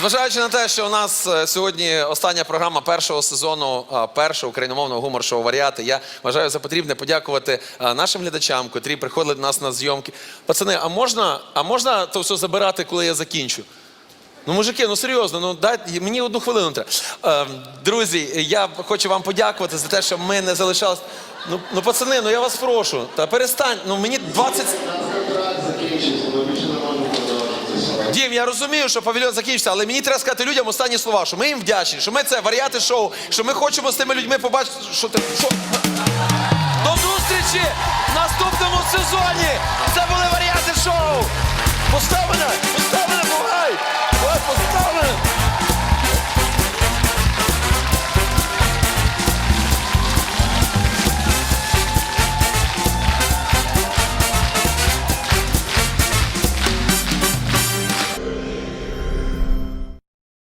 Зважаючи на те, що у нас е, сьогодні остання програма першого сезону першого україномовного гумор-шоу Варіати, я вважаю за потрібне подякувати нашим глядачам, котрі приходили до нас на зйомки. Пацани, а можна, а можна то все забирати, коли я закінчу? Ну, мужики, ну серйозно, ну дайте мені одну хвилину треба. Е, друзі, я хочу вам подякувати за те, що ми не залишались. Ну, ну пацани, ну я вас прошу, та перестань. Ну мені 20... закінчиться, ми більше не можемо продовжити. Дім, я розумію, що павільйон закінчиться, але мені треба сказати людям останні слова, що ми їм вдячні, що ми це варіати шоу, що ми хочемо з тими людьми побачити, що ти. Що? До зустрічі в наступному сезоні!